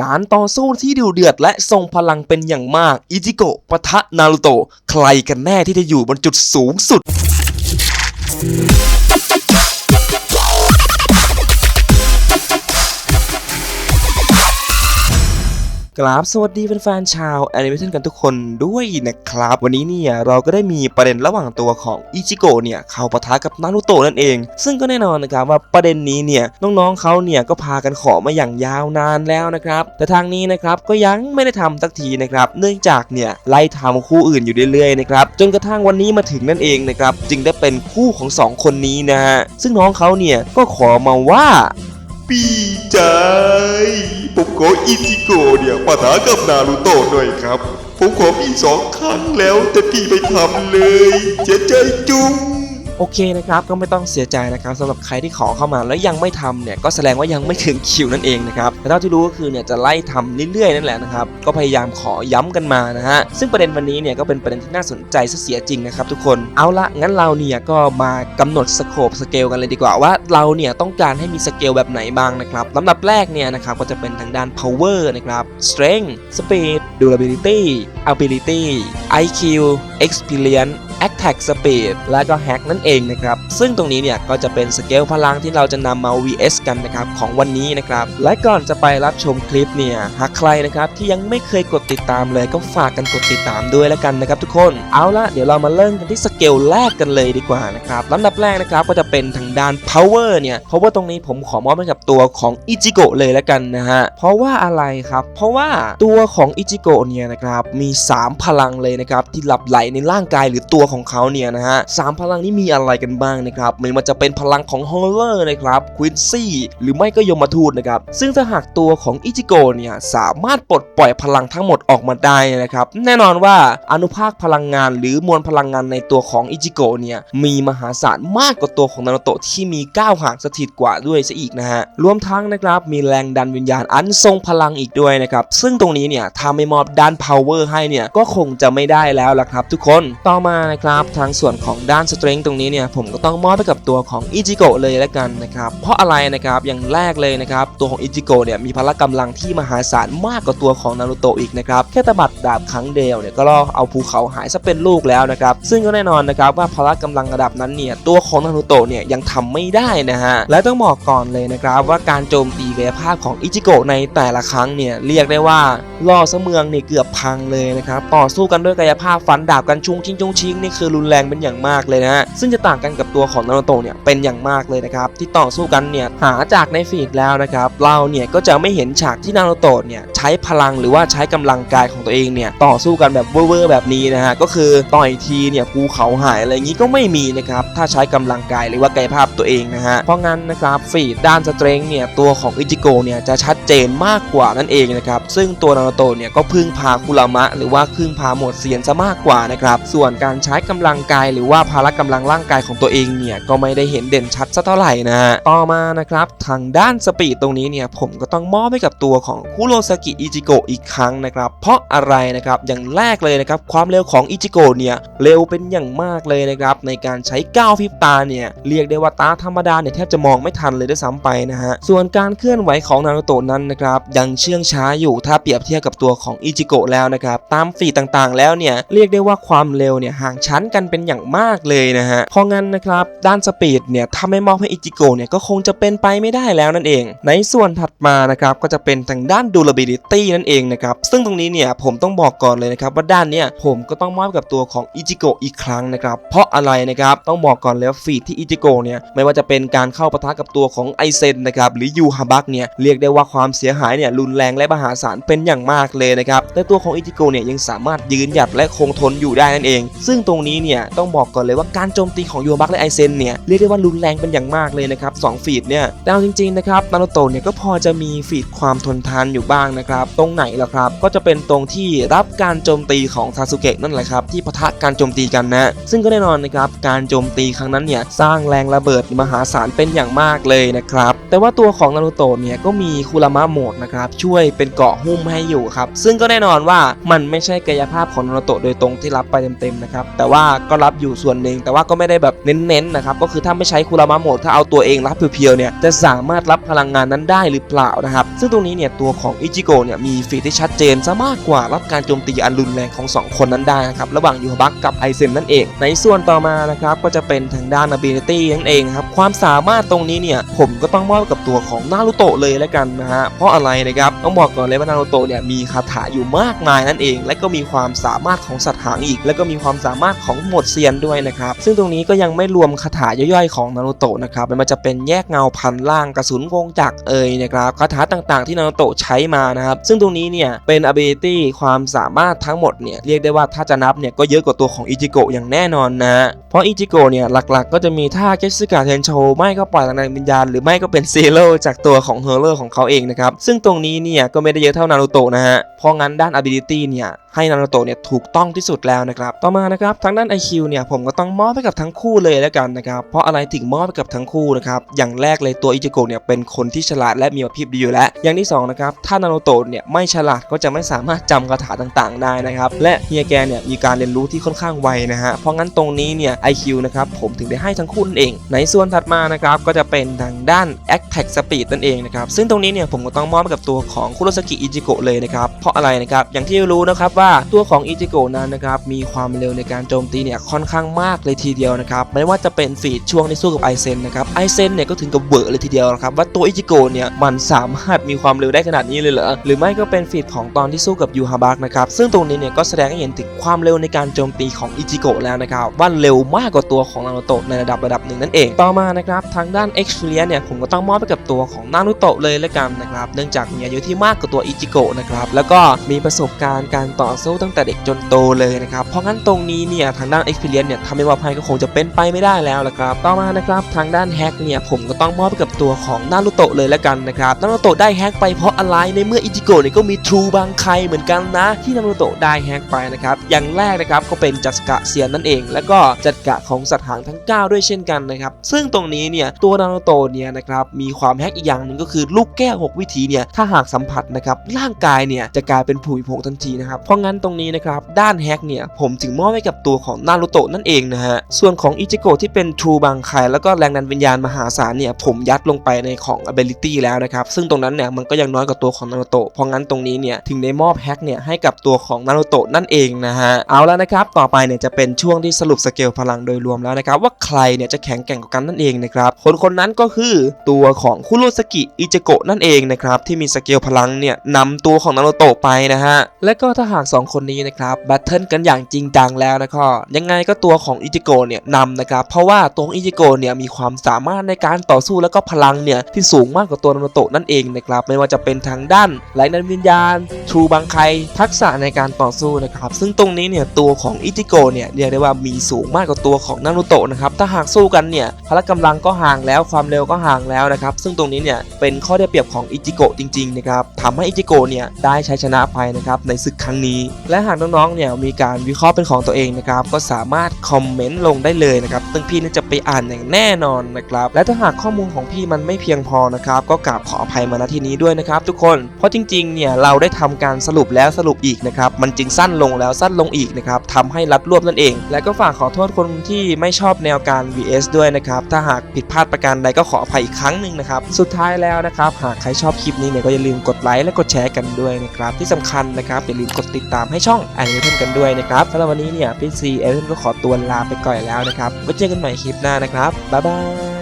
การต่อสู้ที่ดุเดือดและทรงพลังเป็นอย่างมาก อิจิโกะปะทะนารุโตะ ใครกันแน่ที่จะอยู่บนจุดสูงสุด กราบสวัสดีแฟนๆชาวแอนิเมชันกันทุกคนด้วยนะครับ วันนี้เนี่ยเราก็ได้มีประเด็นระหว่างตัวของอิจิโกะเนี่ยเข้าปะทะกับนารูโตะนั่นเอง ซึ่งก็แน่นอนนะครับว่าประเด็นนี้เนี่ยน้องๆเขาเนี่ยก็พากันขอมาอย่างยาวนานแล้วนะครับแต่ทางนี้นะครับก็ยังไม่ได้ทำสักทีนะครับเนื่องจากเนี่ยไล่ทำคู่อื่นอยู่เรื่อยๆนะครับจนกระทั่งวันนี้มาถึงนั่นเองนะครับจึงได้เป็นคู่ของสองคนนี้นะฮะซึ่งน้องเขาเนี่ยก็ขอมาว่า ปีใจ ผมขออิจิโกะเนี่ยปะทะกับนารูโตะหน่อยครับ ผมขอพี่สองครั้งแล้วแต่พี่ไม่ทำเลยเสียใจจุง โอเคนะครับก็ไม่ต้องเสียใจนะครับสำหรับใครที่ขอเข้ามาแล้วยังไม่ทำเนี่ยก็แสดงว่ายังไม่ถึงคิวนั่นเองนะครับแต่เท่าที่รู้ก็คือเนี่ยจะไล่ทำเรื่อยๆนั่นแหละนะครับก็พยายามขอย้ำกันมานะฮะซึ่งประเด็นวันนี้เนี่ยก็เป็นประเด็นที่น่าสนใจซะเสียจริงนะครับทุกคนเอาละงั้นเราเนี่ยก็มากำหนดสโคปสเกลกันเลยดีกว่าว่าเราเนี่ยต้องการให้มีสเกลแบบไหนบ้างนะครับลำดับแรกเนี่ยนะครับก็จะเป็นทางด้าน power นะครับ strength speed durability ability IQ experience attack speed และก็ hack นั่นเองนะครับ ซึ่งตรงนี้เนี่ยก็จะเป็นสเกลพลังที่เราจะนำมา vs กันนะครับของวันนี้นะครับ และก่อนจะไปรับชมคลิปเนี่ย หากใครนะครับที่ยังไม่เคยกดติดตามเลยก็ฝากกันกดติดตามด้วยแล้วกันนะครับทุกคน เอาละเดี๋ยวเรามาเริ่มกันที่สเกลแรกกันเลยดีกว่านะครับลำดับแรกนะครับก็จะเป็นทางด้าน power เนี่ยเพราะว่าตรงนี้ผมขอมอบให้กับตัวของอิจิโกะเลยแล้วกันนะฮะ เพราะว่าอะไรครับ เพราะว่าตัวของอิจิโกะเนี่ยนะครับมี 3 พลังเลยนะครับที่หลับไหลในร่างกายหรือตัวของเขาเนี่ยนะฮะสามพลังนี้มีอะไรกันบ้างนะครับไม่ว่าจะเป็นพลังของฮอลเลอร์นะครับควินซี่หรือไม่ก็ยมทูตนะครับซึ่งถ้าหากตัวของอิจิโกะเนี่ยสามารถปลดปล่อยพลังทั้งหมดออกมาได้นะครับแน่นอนว่าอนุภาคพลังงาน หรือมวลพลังงานในตัวของอิจิโกะเนี่ยมีมหาศาลมากกว่าตัวของนารูโตะที่มีก้าหางสถิตกว่าด้วยซะอีกนะฮะรวมทั้งนะครับมีแรงดันวิญญาณอันทรงพลังอีกด้วยนะครับซึ่งตรงนี้เนี่ยถ้าไม่มอบด้าน power ให้เนี่ยก็คงจะไม่ได้แล้วล่ะครับ ทุกคนต่อมานะครับ ทางส่วนของด้าน strength ตรงนี้เนี่ยผมก็ต้องมอบไปกับตัวของอิจิโกะเลยแล้วกันนะครับ เพราะอะไรนะครับอย่างแรกเลยนะครับ ตัวของอิจิโกะเนี่ยมีพละกำลังที่มหาศาลมากกว่าตัวของนารูโตะอีกนะครับแค่ตะบัดดาบครั้งเดียวเนี่ยก็ล่อเอาภูเขาหายซะเป็นลูกแล้วนะครับซึ่งก็แน่นอนนะครับว่าพละกำลังระดับนั้นเนี่ยตัวของนารูโตะเนี่ยยังทำไม่ได้นะฮะและต้องบอกก่อนเลยนะครับว่าการโจมตีกายภาพของอิจิโกะในแต่ละครั้งเนี่ยเรียกได้ว่าล่อเสมืองเนี่ยเกือบพังเลยนะครับต่อสู้กันด้วยกายภาพฟันดาบกันชุงชิงชุงชิงนี่คือรุนแรงเป็นอย่างมากเลยนะฮะซึ่งจะต่างกันกับตัวของนารูโตะเนี่ยเป็นอย่างมากเลยนะครับที่ต่อสู้กันเนี่ยหาจากในฟีดแล้วนะครับเราเนี่ยก็จะไม่เห็นฉากที่นารูโตะเนี่ยใช้พลังหรือว่าใช้กำลังกายของตัวเองเนี่ยต่อสู้กันแบบเวอร์แบบนี้นะฮะก็คือต่อยทีเนี่ยภูเขาหายอะไรอย่างนี้ก็ไม่มีนะครับถ้าใช้กำลังกายหรือว่ากายภาพตัวเองนะฮะเพราะงั้นนะครับฟีดด้านสเตรงเนี่ยตัวของอิจิโกเนี่ยจะชัดเจนมากกว่านั่นเองนะครับซึ่งตัวนารูโตะเนี่ยก็พึ่งพาคุรามะ หรือว่าพึ่งพาหมดเซียนซะมากกว่านะครับส่วนการใช้กำลังกายหรือว่าพละกำลังร่างกายของตัวเองเนี่ยก็ไม่ได้เห็นเด่นชัดสักเท่าไหร่นะฮะต่อมานะครับทางด้านสปีดตรงนี้เนี่ยผมก็ต้องมอบให้กับตัวของคุโรซากิอิจิโกะอีกครั้งนะครับเพราะอะไรนะครับอย่างแรกเลยนะครับความเร็วของอิจิโกะเนี่ยเร็วเป็นอย่างมากเลยนะครับในการใช้ก้าวพิบตาเนี่ยเรียกได้ว่าตาธรรมดาเนี่ยแทบจะมองไม่ทันเลยด้วยซ้ำไปนะฮะส่วนการเคลื่อนไหวของนารูโตะนั้นนะครับยังเชื่องช้าอยู่ถ้าเปรียบเทียบกับตัวของอิจิโกะแล้วนะครับตามฟีดต่างๆ แล้วเนี่ยเรียกได้ว่าความเร็วเนี่ยห่างชั้นกันเป็นอย่างมากเลยนะฮะเพราะงั้นนะครับด้านสปีดเนี่ยถ้าไม่มอบให้อิจิโกะเนี่ยก็คงจะเป็นไปไม่ได้แล้วนั่นเอง ในส่วนถัดมานะครับก็จะเป็นทางด้าน durability นั่นเองนะครับซึ่งตรงนี้เนี่ยผมต้องบอกก่อนเลยนะครับว่าด้านเนี่ยผมก็ต้องมอบกับตัวของอิจิโกะอีกครั้งนะครับเพราะอะไรนะครับต้องบอกก่อนเลยว่าฟีดที่อิจิโกะเนี่ยไม่ว่าจะเป็นการเข้าปะทะกับตัวของไอเซนนะครับหรือยูฮาบักเนี่ยเรียกได้ว่าความเสียหายเนี่ยรุนแรงและมหาศาลเป็นอย่างมากเลยนะครับแต่ตัวของอิจิโกะเนี่ยยังสามารถยืนหยัดและคงทนอยู่ได้นั่นเอง ซึ่งตรงนี้เนี่ยต้องบอกก่อนเลยว่าการโจมตีของยูบักและไอเซนเนี่ยเรียกได้ว่ารุนแรงเป็นอย่างมากเลยนะครับสองฟีดเนี่ยแต่เอาจริงๆนะครับนารูโตะเนี่ยก็พอจะมีฟีดความทนทานอยู่บ้างนะครับตรงไหนล่ะครับ ก็จะเป็นตรงที่รับการโจมตีของซาสุเกะนั่นแหละครับที่ปะทะการโจมตีกันนะซึ่งก็แน่นอนนะครับการโจมตีครั้งนั้นเนี่ยสร้างแรงระเบิดมหาศาลเป็นอย่างมากเลยนะครับแต่ว่าตัวของนารูโตะเนี่ยก็มีคุรามะโหมดนะครับช่วยเป็นเกาะหุ้มให้อยู่ครับซึ่งก็แน่นอนว่ามันไม่ใช่กายภาพของนารูโตะโดยตรงที่รับไปเต็มๆนะครับแแต่ว่าก็รับอยู่ส่วนหนึ่งแต่ว่าก็ไม่ได้แบบเน้นๆนะครับก็คือถ้าไม่ใช้คูรามาโหมดถ้าเอาตัวเองรับเพียวๆเนี่ยจะสามารถรับพลังงานนั้นได้หรือเปล่านะครับซึ่งตรงนี้เนี่ยตัวของอิจิโกะเนี่ยมีฟีที่ชัดเจนซะมากกว่ารับการโจมตีอันรุนแรงของสองคนนั้นได้นะครับระหว่างยูฮบักกับไอเซนนั่นเอง ในส่วนต่อมานะครับก็จะเป็นทางด้าน ability นั่นเองครับความสามารถตรงนี้เนี่ยผมก็ต้องมอบกับตัวของนารูโตะเลยแล้วกันนะฮะเพราะอะไรนะครับต้องบอกก่อนเลยว่านารูโตะเนี่ยมีคาถาอยู่มากมายนั่นเอง และก็มีความสามารถของสัตว์หางอีก และก็มีความสามารถของหมวดเซียนด้วยนะครับ ซึ่งตรงนี้ก็ยังไม่รวมคาถาย่อยๆของนารูโตะนะครับไม่ว่าจะเป็นแยกเงาพันล่างกระสุนวงจักรเอ่ยนะครับคาถาต่างๆที่นารูโตะใช้มานะครับ ซึ่งตรงนี้เนี่ยเป็น ability ความสามารถทั้งหมดเนี่ยเรียกได้ว่าถ้าจะนับเนี่ยก็เยอะกว่าตัวของอิจิโกะอย่างแน่นอนนะเพราะอิจิโกะเนี่ยหลักๆ ก็จะมีท่าเกสกาเทนโชไม่ก็ปล่อยพลังๆวิญญาณหรือไม่ก็เป็นซีโร่จากตัวของเฮอร์เลอร์ของเขาเองนะครับซึ่งตรงนี้เนี่ยก็ไม่ได้เยอะเท่านารูโตะนะฮะเพราะงั้นด้าน ability เนี่ยให้นารูโตะเนี่ยถูกต้องที่สุดแล้วนะครับ ต่อมานะครับทางด้าน IQ เนี่ยผมก็ต้องมอบให้กับทั้งคู่เลยแล้วกันนะครับเพราะอะไรถึงมอบให้กับทั้งคู่นะครับอย่างแรกเลยตัวอิจิโกะเนี่ยเป็นคนที่ฉลาดและมีไหวพริบดีอยู่แล้ว อย่างที่สองนะครับถ้านารูโตะเนี่ยไม่ฉลาดก็จะไม่สามารถจำคาถาต่างๆ ได้นะครับและเฮียแกเนี่ยมีการเรียนรู้ที่ค่อนข้างไวนะฮะเพราะงั้นตรงนี้เนี่ย IQ นะครับผมถึงได้ให้ทั้งคู่นั่นเอง ในส่วนถัดมานะครับก็จะเป็นทางด้าน Attack Speed นั่นเองนะครับซึ่งตรงนี้เนี่ยผมก็ต้องมอบให้กับตัวของคุโรสกิอิจิโกะเลยนะครับเพราะอะไรนะครับอย่างที่รู้นะครับว่าตัวของอิจิโกะนั้นนะครับมีความเร็วในการโจมตีเนี่ยค่อนข้างมากเลยทีเดียวนะครับไม่ว่าจะเป็นฟีดช่วงที่สู้กับไอเซนนะครับไอเซนเนี่ยก็ถึงกับเวอร์เลยทีเดียวนะครับว่าตัวอิจิโกะเนี่ยมันสามารถมีความเร็วได้ขนาดนี้เลยเหรอหรือไม่ก็เป็นฟีดของตอนที่สู้กับยูฮาบักนะครับซึ่งตรงนี้เนี่ยก็แสดงให้เห็นถึงความเร็วในการโจมตีของอิจิโกะแล้วนะครับว่าเร็วมากกว่าตัวของนารูโตะในระดับระดับหนึ่งนั่นเองต่อมานะครับทางด้าน Experience เนี่ยผมก็ต้องมอบไปกับตัวของนารูโตะเลยละกันนะครับเนื่องจากมีอายุที่มากกว่าตัวอิจิโกนะครับแล้วก็มีประสบการณ์การต่อสู้ตั้งแต่เด็กจนโตเลยนะครับเพราะงั้นตรงนี้เนี่ยทางด้าน Experience เนี่ยทำให้ว่าภัยก็คงจะเป็นไปไม่ได้แล้วละครับต่อมานะครับทางด้านแฮกเนี่ยผมก็ต้องมอบไปกับตัวของนารูโตะเลยละกันนะครับนารูโตะได้แฮกไปเพราะอะไรในเมื่ออิจิโกะเนี่ยก็มีทรูบางใครเหมือนกันนะ ที่นารูโตะได้แฮกไปนะครับอย่างแรกนะครับก็เป็นจัสกะเซียนนั่นเอง แล้วก็จัดกะของสัตว์หางทั้ง 9 ด้วยเช่นกันนะครับซึ่งตรงนี้เนี่ยตัวนารูโตะเนี่ยนะครับมีความแฮกอีกอย่างหนึ่งก็คือลูกแก้ว 6 วิธีเนี่ยถ้าหากสัมผัสนะครับร่างกายเนี่ยจะกลายเป็นผุยผงทันทีนะครับเพราะงั้นตรงนี้นะครับด้านแฮกเนี่ยผมจึงมอบให้กับตัวของนารูโตะนั่นเองนะฮะ ส่วนของอิจิโกะที่เป็นทรูบางไคแล้วก็แรงดันวิญญาณมหาศาลเนี่ยผมยัดลงไปในของ ability แล้วนะครับ ซึ่งตรงนั้นเนี่ยมันก็ยังน้อยกว่าตัวของนารูโตะเพราะงั้นตรงนี้เนี่ยถึงได้มอบแฮกเนี่ยให้กับตัวของนารูโตะนั่นเองนะฮะ เอาแล้วนะครับ ต่อไปเนี่ยจะเป็นช่วงที่สรุปสเกลพลังโดยรวมแล้วนะครับ ว่าใครเนี่ยจะแข็งแกร่งกว่ากันนั่นเองนะครับคนคนนั้นก็คือตัวของคุโรสกิอิจิโกะนั่นเองนะครับที่มีสเกลพลังเนี่ยนำตัวของนารูโตะไปนะฮะและก็ถ้าหากสองคนนี้นะครับแบทเทิลกันอย่างจริงจังแล้วนะครับยังไงก็ตัวของอิจิโกะเนี่ยนำนะครับ เพราะว่าตัวของอิจิโกะเนี่ยมีความสามารถในการต่อสู้แล้วก็พลังเนี่ยที่สูงมากกว่าตัวนารูโตะนั่นเองนะครับไม่ว่าจะเป็นทางด้านไหลนันวิญญาณทรูบังไคทักษะในการต่อสู้นะครับ ซึ่งตรงนี้เนี่ยตัวของอิจิโกะเนี่ยเรียกได้ว่ามีสูงมากกว่าตัวของนารูโตะนะครับถ้าหากสู้กันเนี่ยพละกำลังก็ห่างแล้วความเร็วก็ห่างแล้วนะครับซึ่งตรงนี้เนี่ยเป็นข้อได้เปรียบของอิจิโกะจริงๆนะครับทำให้อิจิโกะเนี่ยได้ชัยชนะไปนะครับในศึกครั้งนี้ และหากน้องๆเนี่ยมีการวิเคราะห์เป็นของตัวเองนะครับ ก็สามารถคอมเมนต์ลงได้เลยนะครับซึ่งพี่นี่จะไปอ่านอย่างแน่นอนนะครับ และถ้าหากข้อมูลของพี่มันไม่เพียงพอนะครับ ก็กราบขออภัยมาณที่นี้ด้วยนะครับ ทุกคน เพราะจริงๆ เนี่ยเราได้ทำการสรุปแล้วสรุปอีกนะครับ มันจึงสั้นลงแล้วสั้นลงอีกนะครับทำให้รัดรวบนั่นเอง และก็ฝากขอโทษคนที่ไม่ชอบแนวการ VS ด้วยนะครับ ถ้าหากผิดพลาดประการใดก็ขออภัยอีกครั้งหนึ่งนะครับ สุดท้ายแล้วนะครับ หากใครชอบคลิปนี้เนี่ยก็อย่าลืมกดไลค์และกดแชร์กันด้วยนะครับ ที่สำคัญนะครับอย่าลืมกดติดตามให้ช่อง a n i m a t o n กันด้วยนะครับสำหรับวันนี้เนี่ยพี่ซีเอเก็ขอตัวลาไปก่อนแล้วนะครับไว้เจอกันใหม่คลิปหน้านะครับบ๊ายบาย